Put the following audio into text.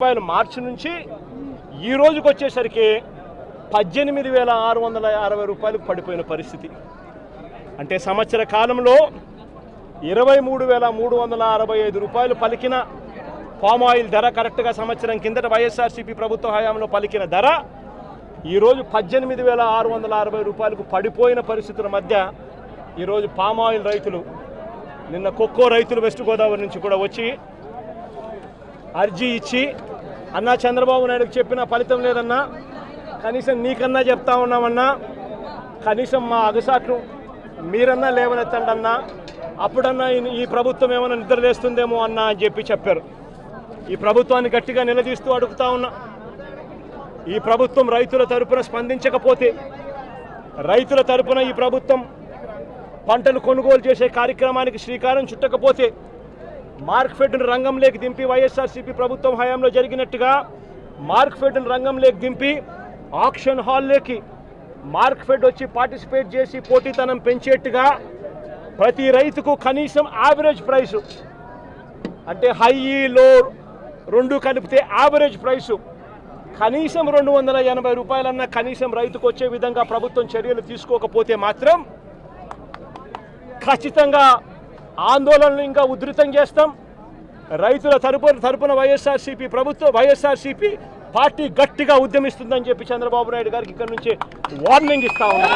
రూపాయలు మార్చి నుంచి ఈ రోజుకి వచ్చేసరికి పద్దెనిమిది వేల ఆరు వందల అరవై రూపాయలకు పడిపోయిన పరిస్థితి. అంటే సంవత్సర కాలంలో ఇరవై మూడు వేల మూడు వందల అరవై ఐదు రూపాయలు పలికిన పామ్ ఆయిల్ ధర కరెక్ట్గా సంవత్సరం కిందట వైఎస్ఆర్సీపీ ప్రభుత్వ హయాంలో పలికిన ధర ఈరోజు పద్దెనిమిది వేల ఆరు వందల అరవై రూపాయలకు పడిపోయిన పరిస్థితుల మధ్య ఈరోజు పామ్ ఆయిల్ రైతులు నిన్న కొక్కో రైతులు వెస్ట్ గోదావరి నుంచి కూడా వచ్చి అర్జీ ఇచ్చి అన్నా చంద్రబాబు నాయుడుకి చెప్పిన ఫలితం లేదన్నా కనీసం నీకన్నా చెప్తా ఉన్నామన్నా కనీసం మా అగసాట్లు మీరన్నా లేవనెత్తండి అన్నా అప్పుడన్నా ఈ- ఈ ప్రభుత్వం ఏమైనా నిద్రలేస్తుందేమో అన్నా అని చెప్పి చెప్పారు. ఈ ప్రభుత్వాన్ని గట్టిగా నిలదీస్తూ అడుగుతా ఉన్నా. ఈ ప్రభుత్వం రైతుల తరపున స్పందించకపోతే రైతుల తరపున ఈ ప్రభుత్వం పంటలు కొనుగోలు చేసే కార్యక్రమానికి శ్రీకారం చుట్టకపోతే మార్క్ఫెడ్ను రంగంలోకి దింపి వైఎస్ఆర్సీపీ ప్రభుత్వం హయాంలో జరిగినట్టుగా మార్క్ఫెడ్ను రంగంలోకి దింపి ఆక్షన్ హాల్లోకి మార్క్ఫెడ్ వచ్చి పార్టిసిపేట్ చేసి పోటీతనం పెంచేట్టుగా ప్రతి రైతుకు కనీసం యావరేజ్ ప్రైసు అంటే హై లో రెండు కలిపితే యావరేజ్ ప్రైసు కనీసం రెండు వందల ఎనభై రూపాయలన్నా కనీసం రైతుకు వచ్చే విధంగా ప్రభుత్వం చర్యలు తీసుకోకపోతే మాత్రం ఖచ్చితంగా ఆందోళనలు ఇంకా ఉధృతం చేస్తాం. రైతుల తరపున తరపున వైఎస్ఆర్సీపీ ప్రభుత్వం వైఎస్ఆర్సీపీ పార్టీ గట్టిగా ఉద్యమిస్తుందని చెప్పి చంద్రబాబు నాయుడు గారికి ఇక్కడ నుంచి వార్నింగ్ ఇస్తా ఉన్నాం.